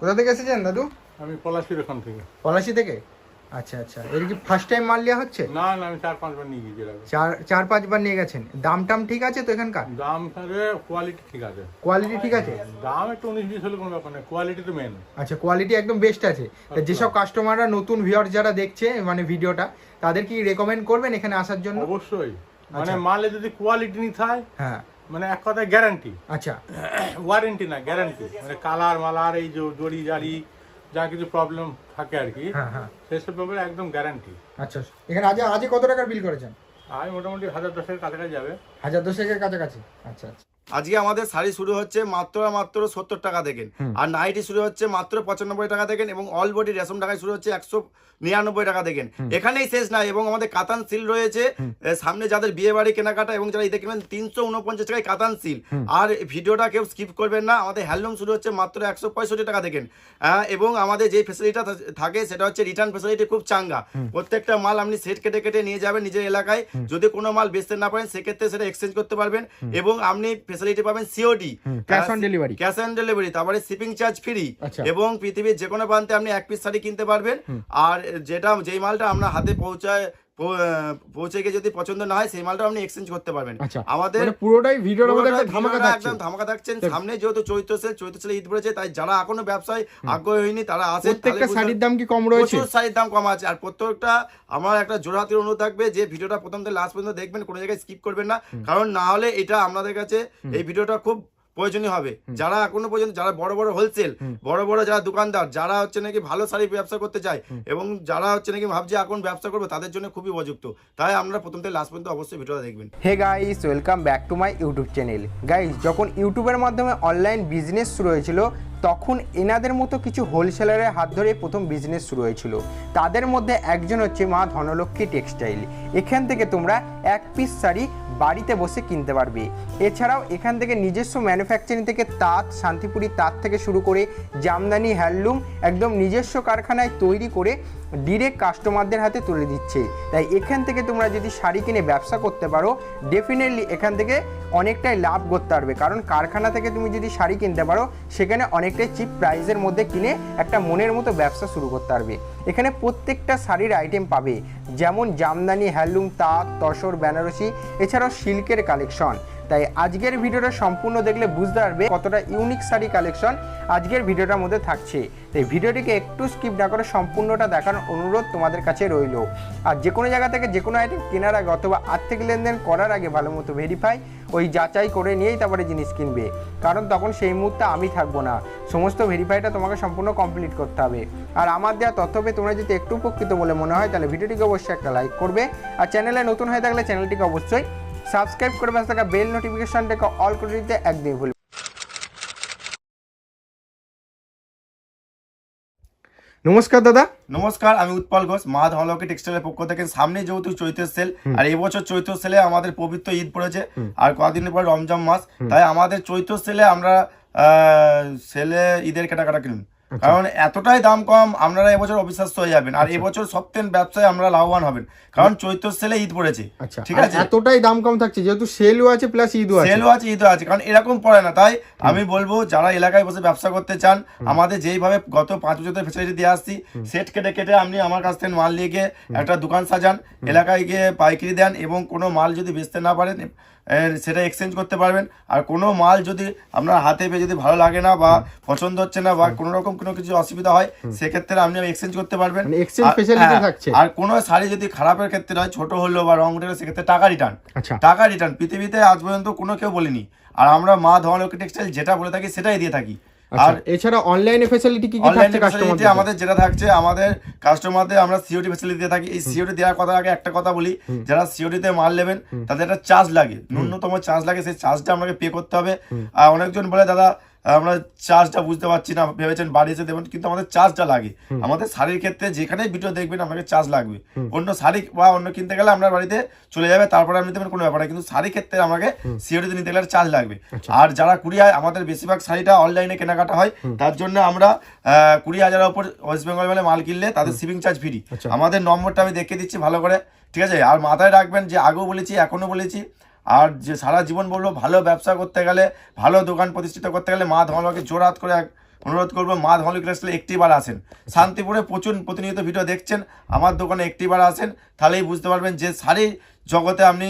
কোথা থেকে এসেছেন দাদু? আমি পলাশির ওখান থেকে। পলাশি থেকে? আচ্ছা আচ্ছা। এর কি ফার্স্ট টাইম মাল নেওয়া হচ্ছে? না না আমি চার পাঁচবার নিয়ে গিয়েছি চার চার পাঁচবার নিয়ে গেছেন। দাম টাম ঠিক আছে তো এখানকার? দাম সাথে কোয়ালিটি ঠিক আছে। কোয়ালিটি ঠিক আছে? দাম একটু উনিশ বিশ হলে কোনো ব্যাপার নেই কোয়ালিটি তো মেন আচ্ছা কোয়ালিটি একদম বেস্ট আছে। তা যেসব কাস্টমাররা নতুন ভিউয়ার যারা দেখছে মানে ভিডিওটা তাদের কি রেকমেন্ড করবেন এখানে আসার জন্য? অবশ্যই। মানে আচ্ছা। মালে যদি কোয়ালিটি নিতে হয় হ্যাঁ। মানে এক কথায় গ্যারান্টি আচ্ছা। ওয়ারেন্টি না গ্যারান্টি মানে কালার মালার এই যে জড়ি জারি যা কিছু প্রবলেম থাকে আর কি হ্যাঁ হ্যাঁ। সেসব ব্যাপারে একদম গ্যারান্টি আচ্ছা এখানে আজ আজ কত টাকার বিল করেছেন? আজ মোটামুটি হাজার দশের কাছাকাছি যাবে। হাজার দশেকের কাছাকাছি। আচ্ছা আচ্ছা। আজকে আমাদের শাড়ি শুরু হচ্ছে মাত্র মাত্র সত্তর টাকা দেখেন। আর নাইটি শুরু হচ্ছে মাত্র পঁচানব্বই টাকা দেখেন এবং অল বডি রেশম টাকায় শুরু হচ্ছে একশো নিরানব্বই টাকা দেখেন। এখানেই শেষ নাই এবং আমাদের কাতান সিল রয়েছে। সামনে যাদের বিয়ে বাড়ি কেনাকাটা এবং যারা এই দেখবেন তিনশো উনপঞ্চাশ টাকায় কাতান সিল আর ভিডিওটা কেউ স্কিপ করবেন না আমাদের হ্যান্ডলুম শুরু হচ্ছে মাত্র একশো পঁয়ষট্টি টাকা দেখেন। এবং আমাদের যে ফেসিলিটিটা থাকে সেটা হচ্ছে রিটার্ন ফেসিলিটি খুব চাঙ্গা। প্রত্যেকটা মাল আপনি সেট কেটে কেটে নিয়ে যাবেন নিজের এলাকায়। যদি কোনো মাল বেচতে না পারেন সেক্ষেত্রে সেটা এক্সচেঞ্জ করতে পারবেন। এবং আপনি ফেসিলিটি পাবেন COD cash on delivery cash on delivery তারপরে শিপিং চার্জ ফ্রি। এবং পৃথিবীর যে কোনো প্রান্তে আপনি এক পিস শাড়ি কিনতে পারবেন। আর যেটা যেই মালটা আমরা হাতে পৌঁছায় পৌঁছে গিয়ে যদি পছন্দ না হয় সেই মালটা আপনি এক্সচেঞ্জ করতে পারবেন। আচ্ছা আমাদের মানে পুরোটাই ভিডিওর মধ্যে একটা ধামাকা থাকছে। একদম ধামাকা থাকছেন সামনে যেহেতু চৈত্র সেল চৈত্র সেলে ঈদ পড়েছে তাই যারা এখনও ব্যবসায় আগ্রহী হয়নি তারা আসেন প্রত্যেকটা শাড়ির দাম কি কম রয়েছে? প্রচুর শাড়ির দাম কম আছে। আর প্রত্যেকটা আমার একটা জোড়হাতির অনুরোধ থাকবে যে ভিডিওটা প্রথম থেকে লাস্ট পর্যন্ত দেখবেন কোনো জায়গায় স্কিপ করবেন না। কারণ না হলে এটা আপনাদের কাছে এই ভিডিওটা খুব প্রয়োজনীয় হবে। যারা এখনও পর্যন্ত যারা বড় বড় হোলসেল বড় বড় যারা দোকানদার যারা হচ্ছে নাকি ভালো শাড়ি ব্যবসা করতে চায় এবং যারা হচ্ছে নাকি ভাবছে এখন ব্যবসা করবে তাদের জন্য খুবই উপযুক্ত। তাই আমরা প্রথম থেকে লাস্ট পর্যন্ত অবশ্যই ভিডিওটা দেখবেন। Hey guys welcome back to my YouTube channel guys যখন ইউটিউবের মাধ্যমে অনলাইন বিজনেস শুরু হয়েছিল তখন এনাদের মতো কিছু হোলসেলারের হাত ধরে প্রথম বিজনেস শুরু হয়েছিল। তাদের মধ্যে একজন হচ্ছে মা ধনলক্ষ্মী টেক্সটাইল। এখান থেকে তোমরা এক পিস শাড়ি বাড়িতে বসে কিনতে পারবে। এছাড়াও এখান থেকে নিজস্ব ম্যানুফ্যাকচারিং থেকে তাঁত, শান্তিপুরি তাঁত থেকে শুরু করে জামদানি হ্যান্ডলুম একদম নিজস্ব কারখানায় তৈরি করে ডিরেক্ট কাস্টমারদের হাতে তুলে দিচ্ছে। তাই এখান থেকে তোমরা যদি শাড়ি কিনে ব্যবসা করতে পারো ডেফিনেটলি এখান থেকে অনেকটাই লাভ করতে পারবে। কারণ কারখানা থেকে তুমি যদি শাড়ি কিনতে পারো, সেখানে অনেকটাই চিপ প্রাইসের মধ্যে কিনে একটা মনের মতো ব্যবসা শুরু করতে পারবে। এখানে প্রত্যেকটা শাড়ির আইটেম পাবে। যেমন জামদানি হ্যান্ডলুম তাঁত, তসর, বেনারসি, এছাড়াও সিল্কের কালেকশন তাই আজকের ভিডিওটা সম্পূর্ণ দেখলে বুঝতে পারবে কতটা ইউনিক শাড়ি কালেকশন আজকের ভিডিওটার মধ্যে থাকছে। তাই ভিডিওটিকে একটু স্কিপ না করে সম্পূর্ণটা দেখার অনুরোধ তোমাদের কাছে রইল। আর যে কোনো জায়গা থেকে যে কোনো আইটেম কেনার আগে অথবা আর্থিক লেনদেন করার আগে ভালো মতো ভেরিফাই ওই যাচাই করে নিয়েই তারপরে জিনিস কিনবে। কারণ তখন সেই মুহূর্তে আমি থাকব না। সমস্ত ভেরিফাইটা তোমাকে সম্পূর্ণ কমপ্লিট করতে হবে। আর আমার দেওয়া তথ্য তোমরা যদি একটু উপকৃত বলে মনে হয়, তাহলে ভিডিওটিকে অবশ্যই একটা লাইক করবে। আর চ্যানেলে নতুন হয়ে থাকলে চ্যানেলটিকে অবশ্যই সাবস্ক্রাইব করে পাশে থাকা বেল নোটিফিকেশনটাকে অল করে দিতে একদমই ভুল নমস্কার দাদা। নমস্কার আমি উৎপল ঘোষ মা ধনলক্ষ্মী টেক্সটাইলের পক্ষ থেকে সামনে যেহেতু চৈত্র সেল। আর এই বছর চৈত্র সেলে আমাদের পবিত্র ঈদ পড়েছে। আর কদিন পর রমজান মাস। তাই আমাদের চৈত্র সেলে আমরা আহ, সেলে ঈদের কেনাকাটা কিনুন। কারণ এতটাই দাম কম আপনারা এবছর অবিশ্বাস্ত হয়ে যাবেন। আর এবছর সপ্তাহ ব্যবসায় আমরা লাভবান হবেন। কারণ চৈত্র সেলে ঈদ পড়েছে। আচ্ছা ঠিক আছে? এতটাই দাম কম থাকছে যেহেতু সেলও আছে প্লাস ঈদও আছে। সেলও আছে ঈদও আছে। কারণ এরকম পড়ে না। তাই আমি বলব যারা এলাকায় বসে ব্যবসা করতে চান আমাদের যেইভাবে গত পাঁচ বছর ফেসিলিটি দিয়ে আসছি সেট কেটে কেটে আপনি আমার কাছ থেকে মাল নিয়ে গিয়ে একটা দোকান সাজান এলাকায় গিয়ে পাইকারি দেন এবং কোনো মাল যদি বেচতে না পারেন সেটা এক্সচেঞ্জ করতে পারবেন। আর কোনো মাল যদি আপনার হাতে পেয়ে যদি ভালো লাগে না বা পছন্দ হচ্ছে না বা কোনো রকম কোনো কিছু অসুবিধা হয় সেক্ষেত্রে আপনি এক্সচেঞ্জ করতে পারবেন। মানে আর- হ্যাঁ। আর কোনো শাড়ি যদি খারাপের ক্ষেত্রে হয় ছোট হলো বা রং উঠে সেক্ষেত্রে টাকা রিটার্ন আচ্ছা। টাকা রিটার্ন পৃথিবীতে আজ পর্যন্ত কোনো কেউ বলেনি। আর আমরা মা ধরনের টেক্সটাইল যেটা বলে থাকি সেটাই দিয়ে থাকি। আর এছাড়া অনলাইনে ফ্যাসিলিটি কি কি থাকছে কাস্টমারদের আমাদের যেটা থাকছে আমাদের কাস্টমারদের আমরা সিওটি ফেসিলিটি দিয়ে থাকি। এই সিওটি দেওয়ার কথা আগে একটা কথা বলি যারা সিওটিতে মাল নেবেন তাদের একটা চার্জ লাগে। ন্যূনতম চার্জ লাগে সেই চার্জটা আমাকে পে করতে হবে। আর অনেকজন বলে দাদা আমরা চার্জটা বুঝতে পারছি না ভেবেছেন বাড়ি এসে দেবেন কিন্তু আমাদের চার্জটা লাগে। আমাদের শাড়ির ক্ষেত্রে যেখানে ভিডিও দেখবেন আপনাকে চার্জ লাগবে। অন্য শাড়ি বা অন্য কিনতে গেলে আপনার বাড়িতে চলে যাবে তারপরে আপনি দেবেন কোনো ব্যাপার কিন্তু শাড়ির ক্ষেত্রে আমাকে সিওটিতে নিতে গেলে চার্জ লাগবে। আর যারা কুড়িয়ায় আমাদের বেশিরভাগ শাড়িটা অনলাইনে কেনাকাটা হয় তার জন্য আমরা কুড়ি হাজারের উপর ওয়েস্ট বেঙ্গল মেলে মাল কিনলে তাদের শিপিং চার্জ ফ্রি আমাদের নম্বরটা আমি দেখিয়ে দিচ্ছি ভালো করে ঠিক আছে? আর মাথায় রাখবেন যে আগেও বলেছি এখনও বলেছি। আর যে সারা জীবন বলব ভালো ব্যবসা করতে গেলে ভালো দোকান প্রতিষ্ঠিত করতে গেলে মা ধমালকে জোরাত করে এক- অনুরোধ করব মা ধমলি ক্লাসে একটিবার আসেন। শান্তিপুরে প্রচুর প্রতিনিয়ত ভিডিও দেখছেন আমার দোকানে একটিবার আসেন তাহলেই বুঝতে পারবেন যে শাড়ির জগতে আপনি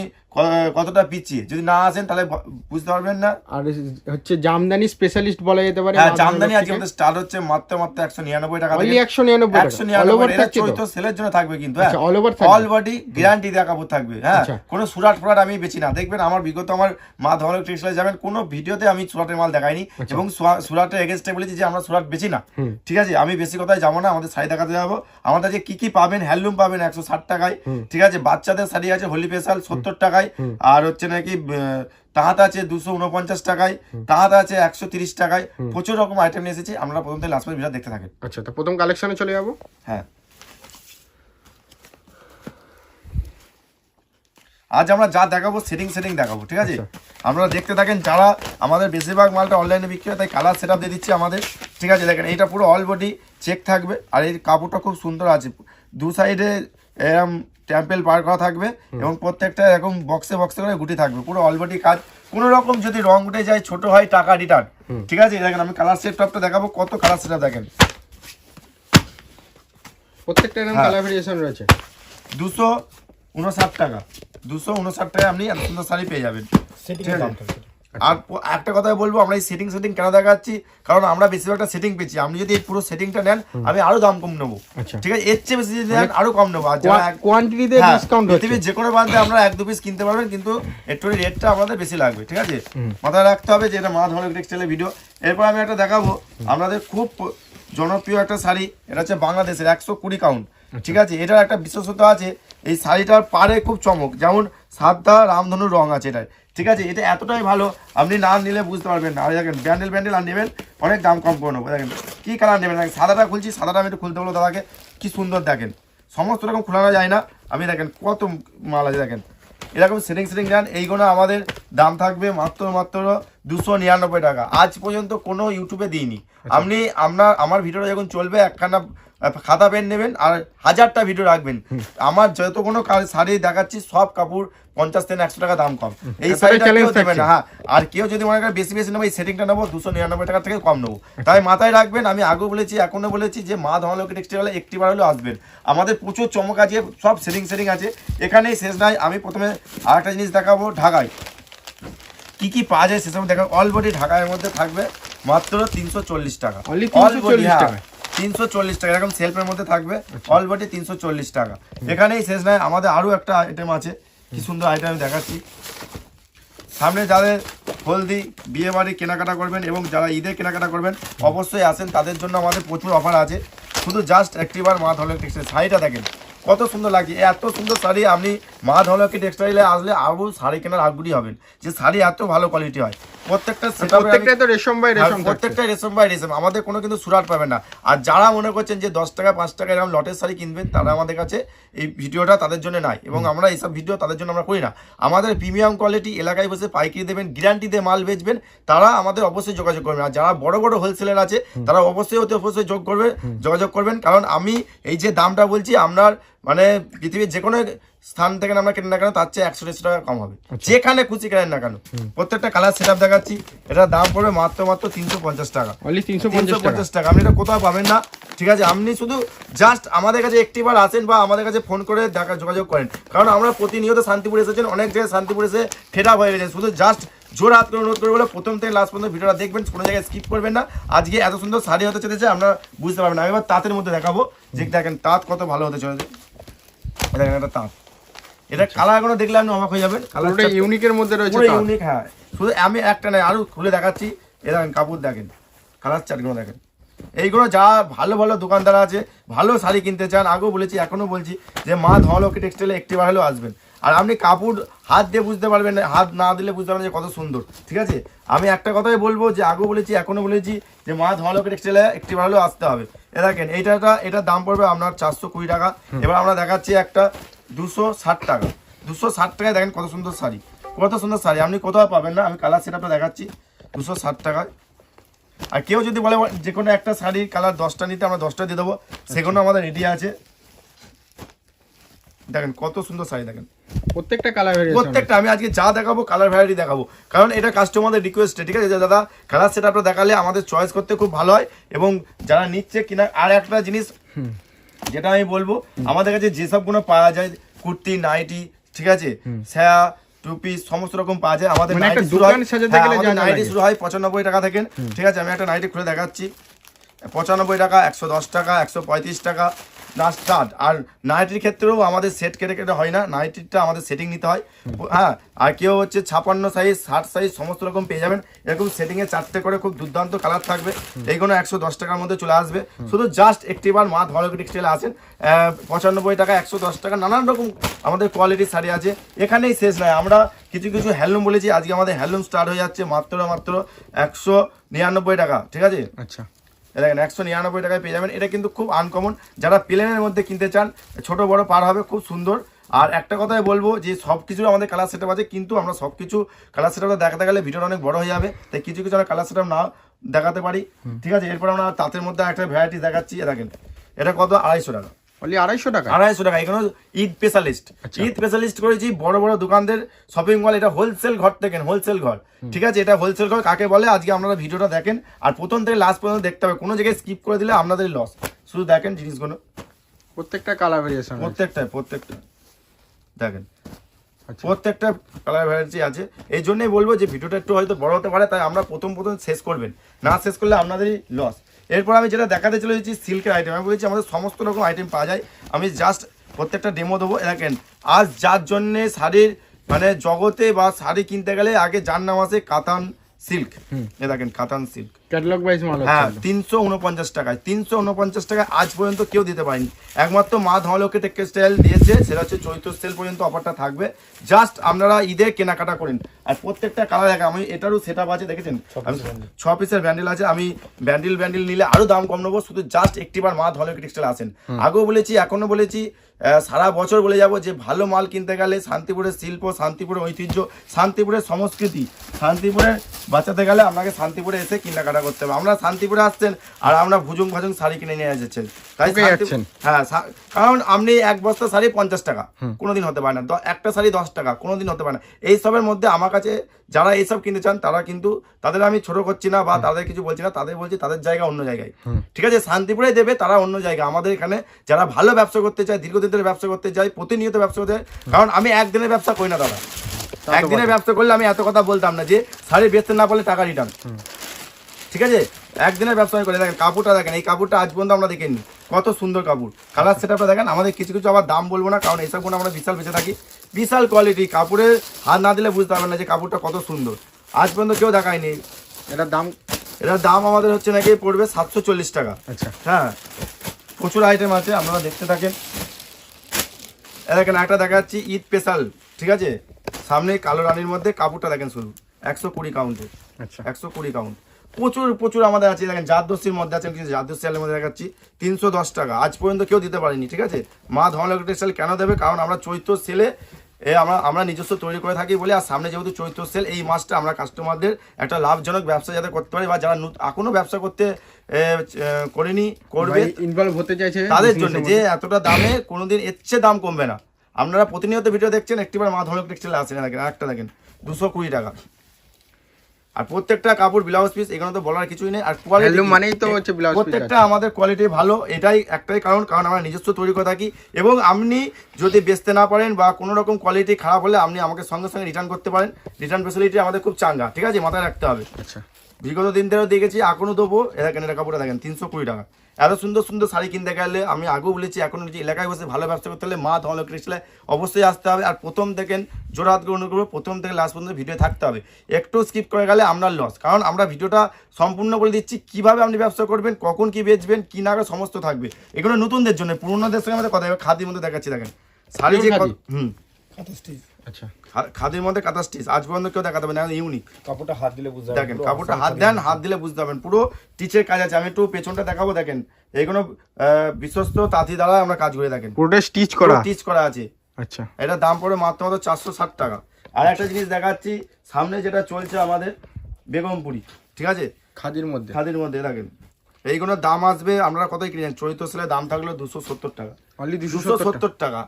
কতটা পিছিয়ে যদি না আসেন তাহলে বুঝতে পারবেন না। আর হচ্ছে জামদানি স্পেশালিস্ট বলা যেতে পারে হ্যাঁ জামদানি আজকে আমাদের স্টার্ট হচ্ছে মাত্র মাত্র একশো নিরানব্বই টাকা থেকে। 199 টাকা। একশো নিরানব্বই এটা? চৈত্র সেলের জন্য থাকবে কিন্তু হ্যাঁ। আচ্ছা, all অল বডি গ্যারান্টি দেওয়া কাপড় থাকবে হ্যাঁ। আচ্ছা। কোনো সুরাট ফুরাট আমি বেচি না। দেখবেন আমার বিগত আমার মা ধরনের টেক্সটাইল যাবেন কোনো ভিডিওতে আমি সুরাটের মাল দেখাইনি। আচ্ছা। এবং সুরা- সুরাটের এগেনস্টে বলেছি যে আমরা সুরাট বেছি না। ঠিক আছে? আমি বেশি কথায় যাব না আমাদের শাড়ি দেখাতে যাব। আমাদের যে কি কি পাবেন হ্যান্ডলুম পাবেন একশো ষাট টাকায়। ঠিক আছে? বাচ্চাদের শাড়ি আছে হোলি স্পেশাল সত্তর টাকায়। আর হচ্ছে নাকি আহ, তাঁত আছে দুশো উনপঞ্চাশ টাকায় তাঁত আছে একশো তিরিশ টাকায় প্রচুর রকম আইটেম নিয়ে এসেছি আমরা প্রথম থেকে লাস্ট পর্যন্ত দেখতে থাকেন। আচ্ছা তো প্রথম কালেকশনে চলে যাব? হ্যাঁ। আজ আমরা যা দেখাবো সেটিং সেটিং দেখাবো ঠিক আছে? আপনারা দেখতে থাকেন যারা আমাদের বেশিরভাগ মালটা অনলাইনে বিক্রি হয় তাই কালার সেট দিয়ে দিচ্ছি আমাদের ঠিক আছে? দেখেন এটা পুরো অল বডি চেক থাকবে আর এই কাপড়টা খুব সুন্দর আছে। দু সাইডে এরম টেম্পেল পার করা থাকবে এবং প্রত্যেকটা এরকম বক্সে বক্সে করে গুটি থাকবে। পুরো অল বডি কাজ। কোনো রকম যদি রং উঠে যায় ছোট হয় টাকা রিটার্ন ঠিক আছে? দেখেন আমি কালার সেট টপটা দেখাবো। কত কালার সেট দেখেন। প্রত্যেকটা এরকম হ্যাঁ। কালার ভেরিয়েশন রয়েছে? দুশো উনষাট টাকা। দুশো উনষাট টাকায় আপনি এত সুন্দর শাড়ি পেয়ে যাবেন। ঠিক আছে? আর একটা কথা বলব আমরা এই সেটিং সেটিং কেন দেখাচ্ছি? কারণ আমরা বেশিরভাগটা সেটিং পেয়েছি। আপনি যদি এই পুরো সেটিংটা নেন আমি আরও দাম কম নেব। আচ্ছা। ঠিক আছে? এর চেয়ে বেশি যদি নেন আরও কম নেব। আর যারা কোয়ান্টিটিতে হ্যাঁ, ডিসকাউন্ট হচ্ছে পৃথিবীর যে কোনো বান্ধে আমরা এক দু পিস কিনতে পারবেন কিন্তু একটু রেটটা আমাদের বেশি লাগবে ঠিক আছে? মাথায় রাখতে হবে যে এটা মা ধরনের টেক্সটাইলের ভিডিও এরপর আমি একটা দেখাবো আমাদের খুব জনপ্রিয় একটা শাড়ি এটা হচ্ছে বাংলাদেশের একশো কুড়ি কাউন্ট ঠিক আছে? এটার একটা বিশেষত্ব আছে এই শাড়িটার পাড়ে খুব চমক যেমন সাদা রামধনুর রং আছে এটার। ঠিক আছে? এটা এতটাই ভালো, আপনি না নিলে বুঝতে পারবেন না। দেখেন, ব্যান্ডেল ব্যান্ডেল আর নেবেন, অনেক দাম কম করে নেব। দেখেন, কী কালার নেবেন? দেখেন, সাদাটা খুলছি, সাদাটা আমি একটু খুলতে বলো দাদাকে। কী সুন্দর দেখেন। সমস্ত রকম খোলানো যায় না। আমি দেখেন, কত মাল আছে দেখেন। এরকম সেটিং সেটিং নেন, এইগুলো আমাদের দাম থাকবে মাত্র মাত্র দুশো নিরানব্বই টাকা। আজ পর্যন্ত কোনো ইউটিউবে দিইনি। আপনি আপনার আমার ভিডিওটা যখন চলবে একখানা খাতা পেন নেবেন আর হাজারটা ভিডিও রাখবেন। আমার যত কোনো শাড়ি দেখাচ্ছি সব কাপড় পঞ্চাশ থেকে একশো টাকা দাম কম। এই শাড়িটা কেউ দেবে না হ্যাঁ। আর কেউ যদি মনে করেন বেশি বেশি নেব এই সেটিংটা নেব দুশো নিরানব্বই টাকা থেকে কম নেব। তাই মাথায় রাখবেন আমি আগেও বলেছি এখনও বলেছি যে মা ধনলোক টেক্সটাইলে একটি বার হলেও আসবেন। আমাদের প্রচুর চমক আছে সব সেটিং সেটিং আছে। এখানেই শেষ নাই আমি প্রথমে আরেকটা জিনিস দেখাবো ঢাকায়। কি কি পাওয়া যায় সেসব দেখা। অল বডি ঢাকার মধ্যে থাকবে মাত্র তিনশো চল্লিশ টাকা। Only All body, 340 হ্যাঁ, তিনশো চল্লিশ টাকা এরকম সেলফের মধ্যে থাকবে। অল বডি তিনশো চল্লিশ টাকা। এখানেই শেষ নয় আমাদের আরও একটা আইটেম আছে। কি সুন্দর আইটেম আমি দেখাচ্ছি। সামনে যাদের হলদি বিয়ে বাড়ি কেনাকাটা করবেন এবং যারা ঈদের কেনাকাটা করবেন অবশ্যই আসেন। তাদের জন্য আমাদের প্রচুর অফার আছে। শুধু জাস্ট একটিবার মা ধলক টেক্সটাইল শাড়িটা দেখেন। কত সুন্দর লাগছে, এত সুন্দর শাড়ি আপনি মা ধলকি টেক্সটাইলে আসলে আরও শাড়ি কেনার আগ্রহী হবেন। যে শাড়ি এত ভালো কোয়ালিটি হয়। প্রত্যেকটা তো রেশম বাই রেশম প্রত্যেকটা রেশম বাই রেশম আমাদের কোনো কিন্তু সুরাট পাবেন না। আর যারা মনে করছেন যে দশ টাকা পাঁচ টাকা এরকম লটের শাড়ি কিনবেন তারা আমাদের কাছে এই ভিডিওটা তাদের জন্য নাই এবং আমরা এইসব ভিডিও তাদের জন্য আমরা করি না। আমাদের প্রিমিয়াম কোয়ালিটি এলাকায় বসে পাইকারি দেবেন গ্যারান্টি দিয়ে মাল বেচবেন তারা আমাদের অবশ্যই যোগাযোগ করবেন। আর যারা বড় বড় হোলসেলার আছে তারা অবশ্যই অতি অবশ্যই যোগ করবে যোগাযোগ করবেন। কারণ আমি এই যে দামটা বলছি আপনার মানে পৃথিবীর যে কোনো স্থান থেকে আমরা কেনেন না কেন তার চেয়ে একশো দেড়শো টাকা কম হবে। যেখানে খুশি কেনেন না কেন। প্রত্যেকটা কালার সেট দেখাচ্ছি। এটার দাম পড়বে মাত্র মাত্র তিনশো পঞ্চাশ টাকা। তিনশো পঞ্চাশ টাকা। আপনি এটা কোথাও পাবেন না। ঠিক আছে আপনি শুধু জাস্ট আমাদের কাছে একটিবার আসেন বা আমাদের কাছে ফোন করে দেখা যোগাযোগ করেন। কারণ আমরা প্রতিনিয়ত শান্তিপুর এসেছেন অনেক জায়গায় শান্তিপুর এসে ফেরা হয়ে গেছেন শুধু জাস্ট জোর হাত করে অনুরোধ করে বলে প্রথম থেকে লাস্ট পর্যন্ত ভিডিওটা দেখবেন কোনো জায়গায় স্কিপ করবেন না। আজকে এত সুন্দর শাড়ি হতে চলেছে আমরা বুঝতে পারবেন না। আমি এবার তাঁতের মধ্যে দেখাবো। যে দেখেন তাঁত কত ভালো হতে চলেছে। দেখেন এটা তাঁত। এটা কালার এখনও দেখলে আপনি অবাক হয়ে যাবেন। কালার পুরোটা ইউনিকের মধ্যে রয়েছে পুরো ইউনিক হ্যাঁ। শুধু আমি একটা নয় আরও খুলে দেখাচ্ছি। এ দেখেন কাপড় দেখেন। কালার চার্টগুলো দেখেন। এইগুলো যা ভালো ভালো দোকানদার আছে ভালো শাড়ি কিনতে চান আগেও বলেছি এখনও বলছি যে মা ধলকে টেক্সটাইলে একটিবার হলেও আসবেন। আর আপনি কাপড় হাত দিয়ে বুঝতে পারবেন না হাত না দিলে বুঝতে পারবেন যে কত সুন্দর ঠিক আছে? আমি একটা কথাই বলব যে আগেও বলেছি এখনও বলেছি যে মা ধলকে টেক্সটাইলে একটিবার হলেও আসতে হবে। এ দেখেন এইটাটা এটার দাম পড়বে আপনার চারশো কুড়ি টাকা। এবার আমরা দেখাচ্ছি একটা দুশো ষাট টাকা। দুশো ষাট টাকায় দেখেন কত সুন্দর শাড়ি। কত সুন্দর শাড়ি আপনি কোথাও পাবেন না। আমি কালার সেটআপটা দেখাচ্ছি। দুশো ষাট টাকায়। আর কেউ যদি বলে যে কোনো একটা শাড়ির কালার দশটা নিতে আমরা দশটা দিয়ে দেবো। সেগুলো আমাদের রেডি আছে। দেখেন কত সুন্দর শাড়ি দেখেন। প্রত্যেকটা কালার ভেরিয়েশন প্রত্যেকটা আমি আজকে যা দেখাবো কালার ভ্যারাইটি দেখাবো। কারণ এটা কাস্টমারদের রিকোয়েস্টে ঠিক আছে? দাদা কালার সেট আপটা দেখালে আমাদের চয়েস করতে খুব ভালো হয়। এবং যারা নিচ্ছে কিনা আর একটা জিনিস যেটা আমি বলব আমাদের কাছে যেসব যেসবগুলো পাওয়া যায় কুর্তি নাইটি ঠিক আছে? স্যা টুপি সমস্ত রকম পাওয়া যায়। আমাদের মানে নাইটি শুরু হয়। শুরু হয় পঁচানব্বই টাকা থেকে। ঠিক আছে? আমি একটা নাইটি খুলে দেখাচ্ছি। পঁচানব্বই টাকা একশো দশ টাকা একশো পঁয়ত্রিশ টাকা। স্টার্ট আর নাইটির ক্ষেত্রেও আমাদের সেট কেটে কেটে হয় না। নাইটিটা আমাদের সেটিং নিতে হয়। হ্যাঁ আর কেউ হচ্ছে ছাপান্ন সাইজ ষাট সাইজ সমস্ত রকম পেয়ে যাবেন। এরকম সেটিংয়ে চারটে করে খুব দুর্দান্ত কালার থাকবে। এইগুলো একশো দশ টাকার মধ্যে চলে আসবে। শুধু জাস্ট একটিবার মা ধরকে টেক্সটাইল আছেন আহ, পঁচানব্বই টাকা একশো দশ টাকা নানান রকম আমাদের কোয়ালিটির শাড়ি আছে। এখানেই শেষ নয়। আমরা কিছু কিছু হ্যান্ডলুম বলেছি। আজকে আমাদের হ্যান্ডলুম স্টার্ট হয়ে যাচ্ছে মাত্র মাত্র একশো নিরানব্বই টাকা। ঠিক আছে? আচ্ছা। দেখেন একশো নিরানব্বই টাকায় পেয়ে যাবেন। এটা কিন্তু খুব আনকমন যারা প্লেনের মধ্যে কিনতে চান ছোট বড় পার হবে খুব সুন্দর। আর একটা কথাই বলব যে সব কিছু আমাদের কালার সেটআপ আছে কিন্তু আমরা সব কিছু কালার সেটআপটা দেখাতে গেলে ভিডিওটা অনেক বড় হয়ে যাবে। তাই কিছু কিছু আমরা কালার সেটআপ না দেখাতে পারি। ঠিক আছে? এরপর আমরা তাঁতের মধ্যে একটা ভ্যারাইটি দেখাচ্ছি। এ দেখেন এটা কত? আড়াইশো টাকা। অনলি আড়াইশো টাকা আড়াইশো টাকা এখানে ঈদ স্পেশালিস্ট ঈদ স্পেশালিস্ট করেছি বড় বড় দোকানদের শপিং মল এটা হোলসেল ঘর থেকে হোলসেল ঘর। ঠিক আছে? এটা হোলসেল ঘর কাকে বলে? আজকে আপনারা ভিডিওটা দেখেন। আর প্রথম থেকে লাস্ট পর্যন্ত দেখতে হবে। কোনো জায়গায় স্কিপ করে দিলে আপনাদের লস শুধু দেখেন জিনিসগুলো। প্রত্যেকটা কালার ভেরিয়েশন প্রত্যেকটা প্রত্যেকটা। দেখেন। আচ্ছা। প্রত্যেকটা কালার ভ্যারাইটি আছে। এই জন্যই বলব যে ভিডিওটা একটু হয়তো বড় হতে পারে তাই আমরা প্রথম প্রথম শেষ করবেন। না শেষ করলে আপনাদেরই লস এরপর আমি যেটা দেখাতে চলে যাচ্ছি সিল্কের আইটেম আমি বলেছি আমাদের সমস্ত রকম আইটেম পাওয়া যায়। আমি জাস্ট প্রত্যেকটা ডেমো দেবো। দেখেন, আজ যার জন্যে শাড়ির মানে জগতে বা শাড়ি কিনতে গেলে আগে যার নাম আছে কাতান সিল্ক। এ দেখেন কাতান সিল্ক। ক্যাটালগ ওয়াইজ মাল হ্যাঁ তিনশো উনপঞ্চাশ টাকায় তিনশো উনপঞ্চাশ টাকায় আজ পর্যন্ত কেউ দিতে পারেনি। একমাত্র মা ধনলোকে টেক্সটাইল দিয়েছে সেটা হচ্ছে চৈত্র সেল পর্যন্ত অফারটা থাকবে। জাস্ট আপনারা ঈদে কেনাকাটা করেন। আর প্রত্যেকটা কালার দেখা আমি এটারও সেট আপ আছে দেখেছেন? ছ পিসের ব্যান্ডেল আছে আমি ব্যান্ডেল ব্যান্ডেল নিলে আরও দাম কম নেব শুধু জাস্ট একটিবার মা ধনলোকে টেক্সটাইল আসেন। আগেও বলেছি এখনও বলেছি সারা বছর বলে যাব যে ভালো মাল কিনতে গেলে শান্তিপুরের শিল্প শান্তিপুরের ঐতিহ্য শান্তিপুরের সংস্কৃতি শান্তিপুরে বাঁচাতে গেলে আপনাকে শান্তিপুরে এসে কেনাকাটা করতে হবে। আমরা শান্তিপুরে আসছেন আর আমরা ভুজুং ভাজুং শাড়ি কিনে নিয়ে এসেছেন। তাই। হ্যাঁ কারণ আপনি এক বস্তা শাড়ি পঞ্চাশ টাকা কোনোদিন হতে পারে না। একটা শাড়ি দশ টাকা কোনোদিন হতে পারে না। এই সবের মধ্যে আমার কাছে যারা এইসব কিনতে চান তারা কিন্তু তাদের আমি ছোট করছি না বা তাদের কিছু বলছি না তাদের বলছি তাদের জায়গা অন্য জায়গায়। ঠিক আছে শান্তিপুরে দেবে তারা অন্য জায়গা। আমাদের এখানে যারা ভালো ব্যবসা করতে চায় দীর্ঘদিন ধরে ব্যবসা করতে চায় প্রতিনিয়ত ব্যবসা করতে কারণ আমি একদিনের ব্যবসা করি না দাদা। একদিনের ব্যবসা করলে আমি এত কথা বলতাম না যে শাড়ি বেচতে না পারলে টাকা রিটার্ন ঠিক আছে? একদিনের ব্যবসা করে। দেখেন কাপড়টা দেখেন এই কাপড়টা আজ পর্যন্ত আমরা দেখিনি। কত সুন্দর কাপড়। কালার সেটআপটা দেখেন আমাদের কিছু কিছু আবার দাম বলব না কারণ এইসব আমরা বিশাল বেঁচে থাকি। বিশাল কোয়ালিটি কাপড়ের হাত না দিলে বুঝতে পারবেন না যে কাপড়টা কত সুন্দর। আজ পর্যন্ত কেউ দেখায়নি। এটার দাম? এটার দাম আমাদের হচ্ছে নাকি পড়বে সাতশো চল্লিশ টাকা। আচ্ছা। হ্যাঁ। প্রচুর আইটেম আছে আপনারা দেখতে থাকেন। দেখেন একটা দেখা যাচ্ছে ঈদ স্পেশাল ঠিক আছে? সামনে কালো রানির মধ্যে কাপড়টা দেখেন শুধু একশো কুড়ি কাউন্টের আচ্ছা। একশো কুড়ি কাউন্ট প্রচুর প্রচুর আমাদের আছে দেখেন জারদস্তির মধ্যে আছে আমি কিছু জারদস্তি সেলের মধ্যে দেখাচ্ছি তিনশো দশ টাকা। আজ পর্যন্ত কেউ দিতে পারেনি ঠিক আছে? মা ধন কেন দেবে? কারণ আমরা চৈত্র সেলে এ আমরা আমরা নিজস্ব তৈরি করে থাকি বলে আর সামনে যেহেতু চৈত্র সেল এই মাসটা আমরা কাস্টমারদের একটা লাভজনক ব্যবসা যাতে করতে পারি বা যারা এখনও ব্যবসা করতে করেনি করবে ইনভলভ হতে চাইছে তাদের জন্য। যে এতটা দামে কোনোদিন এর চেয়ে দাম কমবে না। আপনারা প্রতিনিয়ত ভিডিও দেখছেন একটিবার মা ধনক টেক্সটাইল আসেন দেখেন একটা দেখেন দুশো কুড়ি টাকা। আর প্রত্যেকটা কাপড় ব্লাউজ পিস এখানে তো বলার কিছুই নেই। আর কোয়ালিটি মানেই তো হচ্ছে ব্লাউজ প্রত্যেকটা আমাদের কোয়ালিটি ভালো এটাই একটাই কারণ কারণ আমরা নিজস্ব তৈরি করে থাকি। এবং আপনি যদি বেচতে না পারেন বা কোনো রকম কোয়ালিটি খারাপ হলে আপনি আমাকে সঙ্গে সঙ্গে রিটার্ন করতে পারেন। রিটার্ন ফেসিলিটি আমাদের খুব চাঙ্গা ঠিক আছে? মাথায় রাখতে হবে। আচ্ছা। বিগত দিন ধরেও দেখেছি এখনও দেবো। এরা কেন এটা কাপড়টা দেখেন তিনশো কুড়ি টাকা। এত সুন্দর সুন্দর শাড়ি কিনতে গেলে আমি আগেও বলেছি এখন যে এলাকায় বসে ভালো ব্যবসা করতে হলে মা ধন ক্রিস্টালে অবশ্যই আসতে হবে। আর প্রথম থেকে জোরহাত গ্রহণ করব প্রথম থেকে লাস্ট পর্যন্ত ভিডিও থাকতে হবে। একটু স্কিপ করে গেলে আপনার লস কারণ আমরা ভিডিওটা সম্পূর্ণ বলে দিচ্ছি কীভাবে আপনি ব্যবসা করবেন কখন কি বেচবেন কি না সমস্ত থাকবে। এগুলো নতুনদের জন্য পুরোনোদের সঙ্গে আমাদের কথা হবে খাদির মধ্যে দেখাচ্ছি দেখেন। শাড়ি যে হুম। আচ্ছা। খাদির মধ্যে কাঁথা স্টিচ আজ পর্যন্ত কেউ দেখাতে হবে না ইউনিক কাপড়টা হাত দিলে বুঝতে দেখেন কাপড়টা হাত দেন হাত দিলে বুঝতে পারবেন পুরো টিচের কাজ আছে। আমি একটু পেছনটা দেখাবো দেখেন এইগুলো আহ, বিশ্বস্ত তাঁতি দ্বারা আমরা কাজ করে দেখেন। পুরোটা স্টিচ করা? টিচ করা আছে। আচ্ছা। এটার দাম পড়ে মাত্র মাত্র চারশো ষাট টাকা। আর একটা জিনিস দেখাচ্ছি সামনে যেটা চলছে আমাদের বেগমপুরি ঠিক আছে? খাদির মধ্যে। খাদির মধ্যে দেখেন। এইগুলোর দাম আসবে আমরা কতই কিনেন চৈত্র সেলের দাম থাকল দুশো সত্তর টাকা। অনলি দুশো দুশো সত্তর টাকা।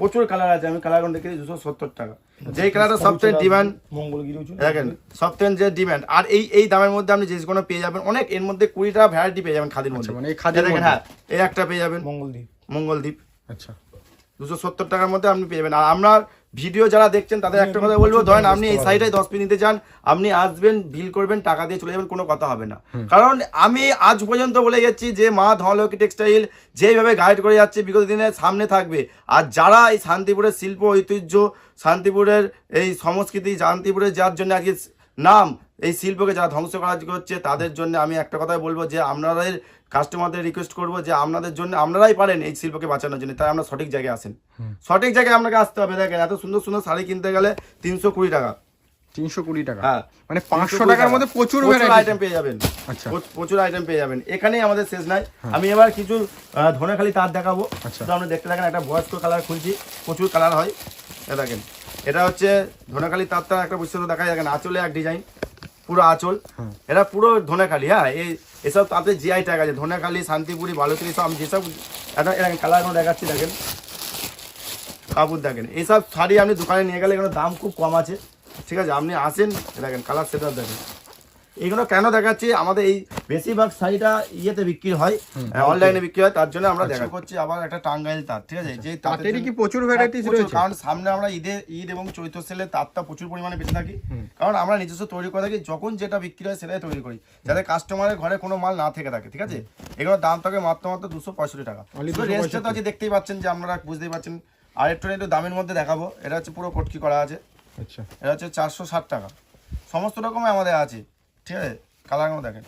প্রচুর কালার আছে আমি কালার দেখেছি দুশো সত্তর টাকা। যে কালারটা সবচেয়ে ডিমান্ড মঙ্গলগিরি দেখেন সবচেয়ে যে ডিমান্ড আর এই এই দামের মধ্যে আপনি যে কোনো পেয়ে যাবেন। অনেক এর মধ্যে কুড়িটা ভ্যারাইটি পেয়ে যাবেন খাদির মধ্যে। মানে এই দেখেন হ্যাঁ এই একটা পেয়ে যাবেন। মঙ্গলদ্বীপ। মঙ্গলদ্বীপ। আচ্ছা। দুশো সত্তর টাকার মধ্যে আপনি পেয়ে যাবেন। আর আপনার ভিডিও যারা দেখছেন তাদের একটা কথা বলব ধরেন আপনি এই সাইডে দশ পিস নিতে চান আপনি আসবেন বিল করবেন টাকা দিয়ে চলে যাবেন কোনো কথা হবে না। কারণ আমি আজ পর্যন্ত বলে যাচ্ছি যে মা ধনলক্ষ্মী টেক্সটাইল যেইভাবে গাইড করে যাচ্ছে বিগত দিনে সামনে থাকবে। আর যারা এই শান্তিপুরের শিল্প ঐতিহ্য শান্তিপুরের এই সংস্কৃতি শান্তিপুরের যার জন্য আজকে নাম এই শিল্পকে যারা ধ্বংস করা হচ্ছে তাদের জন্য আমি একটা কথাই বলব যে আপনাদের কাস্টমারদের রিকোয়েস্ট করব যে আপনাদের জন্য আপনারাই পারেন এই শিল্পকে বাঁচানোর জন্য তাই আমরা সঠিক জায়গায় আসেন সঠিক জায়গায় আপনাকে আসতে হবে দেখেন এত সুন্দর সুন্দর শাড়ি কিনতে গেলে তিনশো কুড়ি টাকা। তিনশো কুড়ি টাকা? হ্যাঁ মানে পাঁচশো টাকার মধ্যে প্রচুর আইটেম পেয়ে যাবেন। আচ্ছা। প্রচুর আইটেম পেয়ে যাবেন। এখানেই আমাদের শেষ নাই। আমি এবার কিছু ধনেখালি তার দেখাবো। আচ্ছা। তো আপনি দেখতে থাকেন একটা বয়স্ক কালার খুলছি। প্রচুর কালার হয়। দেখেন। এটা হচ্ছে ধনেখালি তারটা একটা বৈশিষ্ট্য দেখা যায় না আঁচলে এক ডিজাইন পুরো আঁচল। এটা পুরো ধনেখালি হ্যাঁ এই এসব তাতে জিআই ট্যাগ আছে ধনেখালি শান্তিপুরি বালুচুরি সব যেসব এরকম কালারগুলো দেখাচ্ছি দেখেন। কাপড় দেখেন এইসব শাড়ি আপনি দোকানে নিয়ে গেলে এখানে দাম খুব কম আছে। ঠিক আছে আপনি আসেন দেখেন কালার সেটার দেখেন। এইগুলো কেন দেখাচ্ছি? আমাদের এই বেশিরভাগ শাড়িটা ইয়েতে বিক্রি হয় অনলাইনে বিক্রি হয় তার জন্য আমরা দেখা করছি আবার একটা টাঙ্গাইল তাঁত ঠিক আছে? যে তাঁতের তাঁতেরই কি প্রচুর প্রচুর, রয়েছে? কারণ সামনে আমরা ঈদে ঈদ এবং চৈত্র সেলে তাঁতটা প্রচুর পরিমাণে বেঁচে থাকি। কারণ আমরা নিজস্ব তৈরি করে থাকি যখন যেটা বিক্রি হয় সেটাই তৈরি করি। যাতে কাস্টমারের ঘরে কোনো মাল না থেকে থাকে ঠিক আছে? এগুলোর দাম থাকে মাত্র মাত্র দুশো পঁয়ষট্টি টাকা। রেঞ্জটা তো আজকে দেখতেই পাচ্ছেন যে আপনারা বুঝতেই পারছেন আর একটু একটু দামের মধ্যে দেখাবো। এটা হচ্ছে পুরো কটকি করা আছে। আচ্ছা। এটা হচ্ছে চারশো ষাট টাকা। সমস্ত রকমই আমাদের আছে। ঠিক আছে? কালারগুলো দেখেন।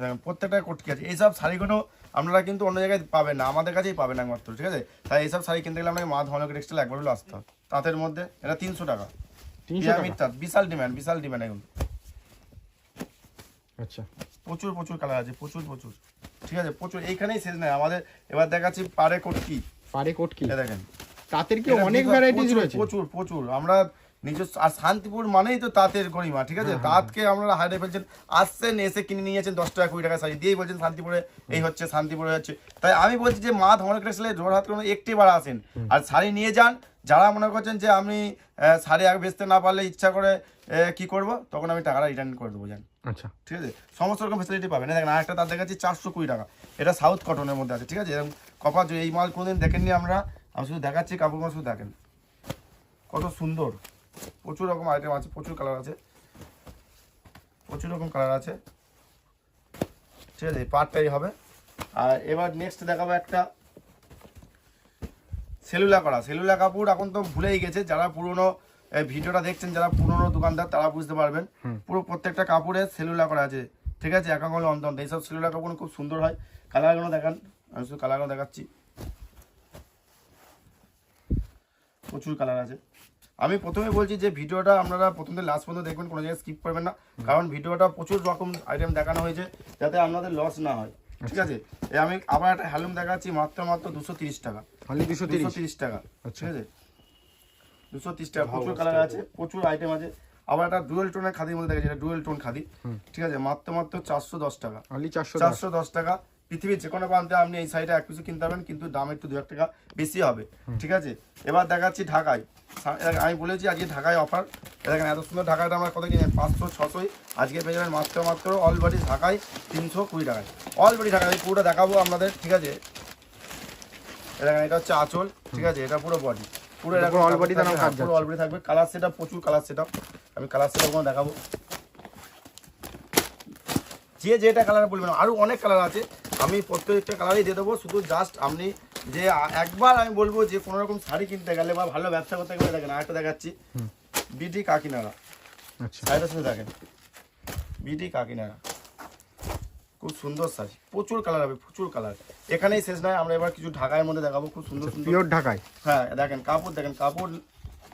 দেখেন প্রত্যেকটা কোটকি আছে। এইসব শাড়িগুলো আপনারা কিন্তু অন্য জায়গায় পাবেন না। আমাদের কাছেই পাবেন একমাত্র ঠিক আছে? তাই এইসব শাড়ি কিনতে গেলে আপনাকে মা ধনক টেক্সটাইল একবার হলো আসতে হবে। তাঁতের মধ্যে এটা তিনশো টাকা। বিশাল ডিমান্ড বিশাল ডিমান্ড এখন। আচ্ছা। প্রচুর প্রচুর কালার আছে প্রচুর প্রচুর। ঠিক আছে? প্রচুর এইখানেই শেষ নাই। আমাদের এবার দেখাচ্ছি পারে কোটকি পারে কোট কি? দেখেন। তাঁতের কি অনেক ভ্যারাইটিস রয়েছে প্রচুর প্রচুর আমরা নিজস্ব আর শান্তিপুর মানেই তো তাঁতের গরিমা ঠিক হ্যাঁ, আছে তাঁতকে আপনারা হাইডে ফেলছেন আসছেন এসে কিনে নিয়ে যাচ্ছেন দশ টাকা কুড়ি টাকা শাড়ি দিয়েই বলছেন শান্তিপুরে এই হচ্ছে শান্তিপুরে হচ্ছে। তাই আমি বলছি যে মা ক্রেসলে জোর হাত করে একটি বার আসেন। আর শাড়ি নিয়ে যান যারা মনে করছেন যে আমি শাড়ি আগে বেচতে না পারলে ইচ্ছা করে কি করব? তখন আমি টাকাটা রিটার্ন করে দেবো জান। আচ্ছা। ঠিক আছে? সমস্ত রকম ফেসিলিটি পাবেন। দেখেন আরেকটা তার দেখাচ্ছি চারশো কুড়ি টাকা। এটা সাউথ কটনের মধ্যে আছে ঠিক আছে? এরকম কপার এই মাল কোনোদিন দেখেননি আমরা? আমি শুধু দেখাচ্ছি কাপড়গুলো শুধু দেখেন। কত সুন্দর। প্রচুর রকম আইটেম আছে প্রচুর কালার আছে। প্রচুর রকম কালার আছে। ঠিক আছে পার্টটাই হবে। আর এবার নেক্সট দেখাবো একটা সেলুলা করা। সেলুলা কাপড় এখন তো ভুলেই গেছে। যারা পুরনো ভিডিওটা দেখছেন যারা পুরনো দোকানদার তারা বুঝতে পারবেন। পুরো প্রত্যেকটা কাপড়ে সেলুলা করা আছে। ঠিক আছে একাঙ্গল অন্তর এইসব সেলুলা কাপড় খুব সুন্দর হয়। কালারগুলো দেখান। আমি শুধু কালারগুলো দেখাচ্ছি। প্রচুর কালার আছে। আমি প্রথমে বলছি যে ভিডিওটা আপনারা প্রথম থেকে লাস্ট পর্যন্ত দেখবেন কোনো জায়গায় স্কিপ করবেন না। কারণ ভিডিওটা প্রচুর রকম আইটেম দেখানো হয়েছে যাতে আপনাদের লস না হয়। ঠিক আছে? এই আমি আবার একটা হ্যালুম দেখাচ্ছি মাত্র মাত্র দুশো তিরিশ টাকা। অনলি দুশো তিরিশ? টাকা। আচ্ছা। ঠিক আছে? দুশো তিরিশ টাকা প্রচুর কালার আছে প্রচুর আইটেম আছে। আবার একটা ডুয়েল টোনের খাদির মধ্যে দেখা যায় ডুয়েল টোন খাদি ঠিক আছে? মাত্র মাত্র চারশো দশ টাকা। চারশো দশ টাকা। পৃথিবীর যে কোনো প্রান্তে আপনি এই সাইডে এক পিছু কিনতে পারবেন কিন্তু দাম একটু দু এক টাকা বেশি হবে। ঠিক আছে? এবার দেখাচ্ছি ঢাকায়। আমি বলেছি আজকে ঢাকায় অফার দেখেন এত সুন্দর ঢাকাটা আমরা কত কিনে পাঁচশো ছশোই আজকে পেয়ে যাবেন মাত্র মাত্র অল বডি ঢাকায় তিনশো কুড়ি টাকায়। অল বডি ঢাকায় পুরোটা দেখাবো আপনাদের ঠিক আছে? দেখেন এটা হচ্ছে আঁচল ঠিক আছে? এটা পুরো বডি পুরো এরকম পুরো body কাপড় দেখানো থাকবে, হ্যাঁ, পুরো থাকবে। কালার সেট প্রচুর কালার সেট আমি কালার সেট দেখাবো। যে যেটা কালার বলবেন আরও অনেক কালার আছে। আমি প্রত্যেকটা কালারই দিয়ে দেবো শুধু জাস্ট আপনি যে একবার আমি বলব যে কোনো রকম শাড়ি কিনতে গেলে বা ভালো ব্যবসা করতে গেলে দেখেন আরেকটা দেখাচ্ছি। বিটি কাকিনাড়া। আচ্ছা। শাড়িটার সাথে দেখেন। বিটি কাকিনাড়া। খুব সুন্দর শাড়ি। প্রচুর কালার হবে প্রচুর কালার এখানেই শেষ নয় আমরা এবার কিছু ঢাকার মধ্যে দেখাবো খুব সুন্দর সুন্দর। পিওর ঢাকায় হ্যাঁ দেখেন কাপড় দেখেন কাপড়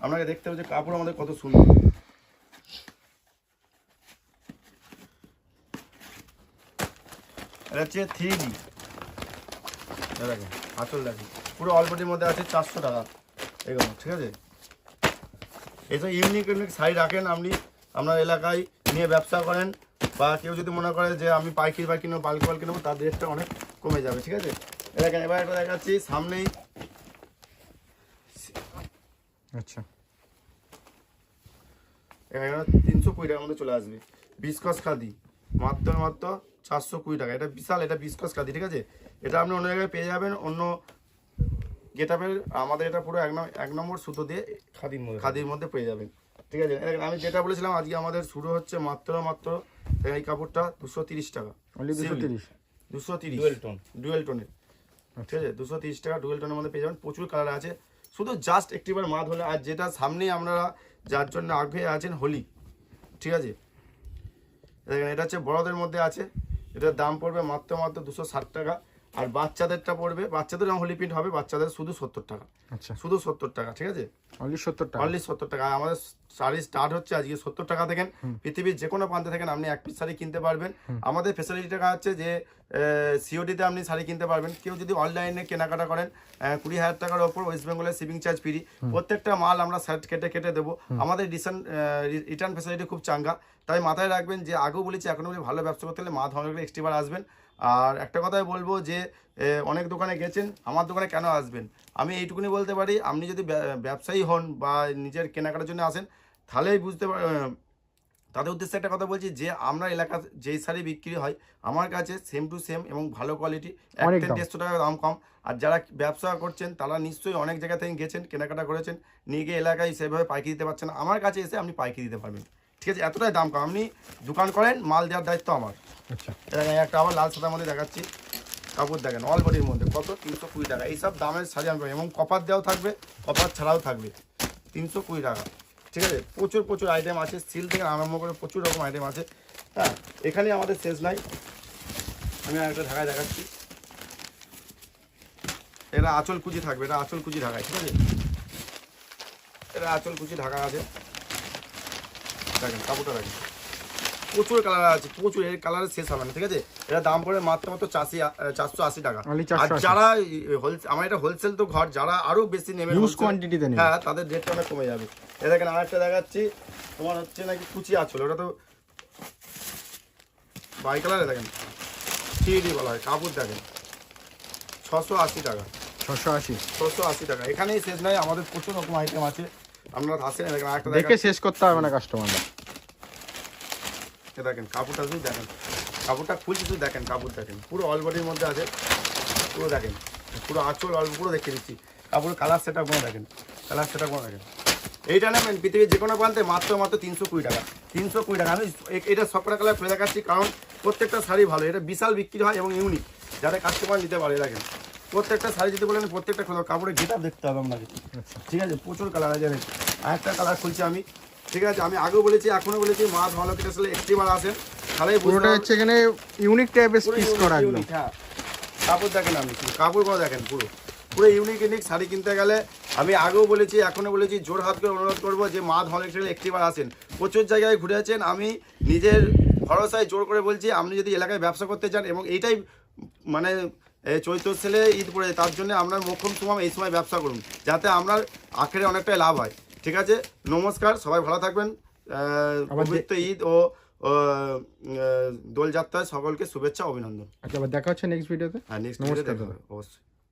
আপনাকে দেখতে হবে যে কাপড় আমাদের কত সুন্দর। এটা হচ্ছে থ্রি ডি দেখেন আঁচল দেখেন পুরো অল্পটির মধ্যে আছে চারশো টাকা। এগুলো ঠিক আছে? এইসব ইউনিক ইউনিক শাড়ি রাখেন আপনি। আপনার এলাকায় নিয়ে ব্যবসা করেন বা কেউ যদি মনে করে যে আমি পাইকারি বা কিনবো বাল্ক বাল্ক কিনবো তার রেটটা অনেক কমে যাবে ঠিক আছে? এ দেখেন এবার একটা দেখাচ্ছি সামনেই আচ্ছা। এখানে তিনশো কুড়ি টাকার মধ্যে চলে আসবে। বিস্কস খাদি। মাত্র মাত্র চারশো কুড়ি টাকা। এটা বিশাল এটা বিস্কস খাদি ঠিক আছে? এটা আপনি অন্য জায়গায় পেয়ে যাবেন অন্য গেটাপের আমাদের এটা পুরো এক নম্বর এক নম্বর সুতো দিয়ে খাদির মধ্যে। খাদির মধ্যে পেয়ে যাবেন ঠিক আছে? আমি যেটা বলেছিলাম আজকে আমাদের শুরু হচ্ছে মাত্র মাত্র এই কাপড়টা দুশো তিরিশ টাকা। দুশো তিরিশ। দুশো তিরিশ। ডুয়েল টোন ডুয়েল টোনের ঠিক আছে? দুশো তিরিশ টাকা ডুয়েল টোনের মধ্যে পেয়ে যাবেন প্রচুর কালার আছে। শুধু জাস্ট একটিবার মাত হলে আর যেটা সামনেই আপনারা যার জন্য আগ্রহী আছেন হোলি ঠিক আছে? দেখেন এটা হচ্ছে বড়দের মধ্যে আছে এটার দাম পড়বে মাত্র মাত্র দুশো ষাট টাকা। আর বাচ্চাদেরটা পড়বে বাচ্চাদের হোলি প্রিন্ট হবে বাচ্চাদের শুধু সত্তর টাকা। আচ্ছা। শুধু সত্তর টাকা ঠিক আছে? অনলি সত্তর টাকা। অনলি সত্তর টাকা। আমাদের শাড়ি স্টার্ট হচ্ছে আজকে সত্তর টাকা থেকে পৃথিবীর যে কোনো প্রান্তে থেকে আপনি এক পিস শাড়ি কিনতে পারবেন। আমাদের ফেসিলিটিটা হচ্ছে যে সিওডিতে আপনি শাড়ি কিনতে পারবেন। কেউ যদি অনলাইনে কেনাকাটা করেন কুড়ি হাজার টাকার ওপর ওয়েস্ট বেঙ্গলের শিপিং চার্জ ফ্রি প্রত্যেকটা মাল আমরা সেট কেটে কেটে দেবো। আমাদের রিটার্ন রিটার্ন ফেসিলিটি খুব চাঙ্গা। তাই মাথায় রাখবেন যে আগেও বলেছি এখনও বলি ভালো ব্যবসা করতে হলে মা ধরনের এক্সট্রিবার আসবেন। আর একটা কথাই বলব যে অনেক দোকানে গেছেন আমার দোকানে কেন আসবেন আমি এইটুকুনি বলতে পারি আপনি যদি ব্যবসায়ী হন বা নিজের কেনাকাটার জন্য আসেন তাহলেই বুঝতে পার তাদের উদ্দেশ্যে একটা কথা বলছি যে আমরা এলাকার যেই শাড়ি বিক্রি হয় আমার কাছে সেম টু সেম এবং ভালো কোয়ালিটি এক। দেড়শো টাকা দাম কম আর যারা ব্যবসা করছেন তারা নিশ্চয়ই অনেক জায়গা থেকে গেছেন কেনাকাটা করেছেন নিয়ে গিয়ে এলাকায় সেভাবে পাইকারি দিতে পারছেন। আমার কাছে এসে আপনি পাইকারি দিতে পারবেন ঠিক আছে এতটাই দাম কম। আপনি দোকান করেন মাল দেওয়ার দায়িত্ব আমার। আচ্ছা। একটা আবার লাল সাদার মধ্যে দেখাচ্ছি। কাপড় দেখেন অল বডির মধ্যে। কত? তিনশো কুড়ি টাকা। এইসব দামের শাড়ি আমি এবং কপার দেওয়াও থাকবে কপার ছাড়াও থাকবে। তিনশো কুড়ি টাকা। ঠিক আছে? প্রচুর প্রচুর আইটেম আছে। স্টিল থেকে আরম্ভ করে প্রচুর রকম আইটেম আছে। হ্যাঁ এখানে আমাদের শেষ নাই। আমি একটা ঢাকায় দেখাচ্ছি। এটা আঁচল কুচি থাকবে। এটা আঁচল কুচি ঢাকায় ঠিক আছে? এটা আঁচল কুচি ঢাকা আছে। দেখেন কাপড়টা দেখেন। প্রচুর কালার আছে প্রচুর এর কালার শেষ হবে না ঠিক আছে? এটা দাম পড়ে মাত্র মাত্র চাষি চারশো আশি টাকা। আর যারা আমার এটা হোলসেল তো ঘর যারা আরও বেশি নেবে Huge wholesale, quantity তে নেবে। হ্যাঁ তাদের রেটটা অনেক কমে যাবে। এ দেখেন আরেকটা দেখাচ্ছি। তোমার হচ্ছে নাকি কুচি আছল ওটা তো বাই কালারে দেখেন। থ্রি বলা হয় কাপড় দেখেন। ছশো আশি টাকা। ছশো আশি। ছশো আশি টাকা। এখানেই শেষ নয় আমাদের প্রচুর রকম আইটেম আছে। আপনারা আসেন এ দেখেন আরেকটা দেখে শেষ করতে হবে না কাস্টমাররা দেখেন কাপড়টা শুধু দেখেন। কাপড়টা খুলছি শুধু দেখেন কাপড় দেখেন। পুরো অল বডির মধ্যে আছে। পুরো দেখেন। পুরো আঁচল অল্প পুরো দেখিয়ে দিচ্ছি। কাপড় কালার সেটা কোনো দেখেন। কালার সেটা কোনো দেখেন। এইটা নেবেন পৃথিবীর যে কোনো প্রান্তে মাত্র মাত্র তিনশো কুড়ি টাকা। তিনশো কুড়ি টাকা। আমি এটা সবকটা কালার ফেলে দেখাচ্ছি কারণ প্রত্যেকটা শাড়ি ভালো। এটা বিশাল বিক্রি হয় এবং ইউনিক যারা কাস্টমার নিতে পারে দেখেন। প্রত্যেকটা শাড়ি যদি বলেন প্রত্যেকটা খোলো কাপড়ের গেটা দেখতে হবে আপনাকে ঠিক আছে? প্রচুর কালার আছে দেখেন। আরেকটা কালার খুলছি আমি। ঠিক আছে? আমি আগেও বলেছি এখনও বলেছি ভালো কেটে আসলে একটিবার আসেন। তাহলে পুরোটা হচ্ছে এখানে ইউনিক টাইপের পুরো পিস করা একদম। হ্যাঁ। কাপড় দেখেন আপনি শুধু কাপড়গুলো দেখেন পুরো। পুরো ইউনিক ইউনিক শাড়ি কিনতে গেলে আমি আগেও বলেছি এখনও বলেছি জোর হাত করে অনুরোধ করব যে মা ধলে একটিবার আসেন। প্রচুর জায়গায় ঘুরে আছেন আমি নিজের ভরসায় জোর করে বলছি আপনি যদি এলাকায় ব্যবসা করতে চান এবং এইটাই মানে চৈত্র সেলে ঈদ পড়ে যায় তার জন্য আপনার মোক্ষম সময় এই সময় ব্যবসা করুন যাতে আপনার আখেরে অনেকটাই লাভ হয়। ঠিক আছে? নমস্কার সবাই ভালো থাকবেন। পবিত্র ঈদ ও দোলযাত্রায় সকলকে শুভেচ্ছা অভিনন্দন। আচ্ছা আবার দেখা হচ্ছে নেক্সট ভিডিওতে হ্যাঁ নেক্সট ভিডিওতে দেখা হবে অবশ্যই।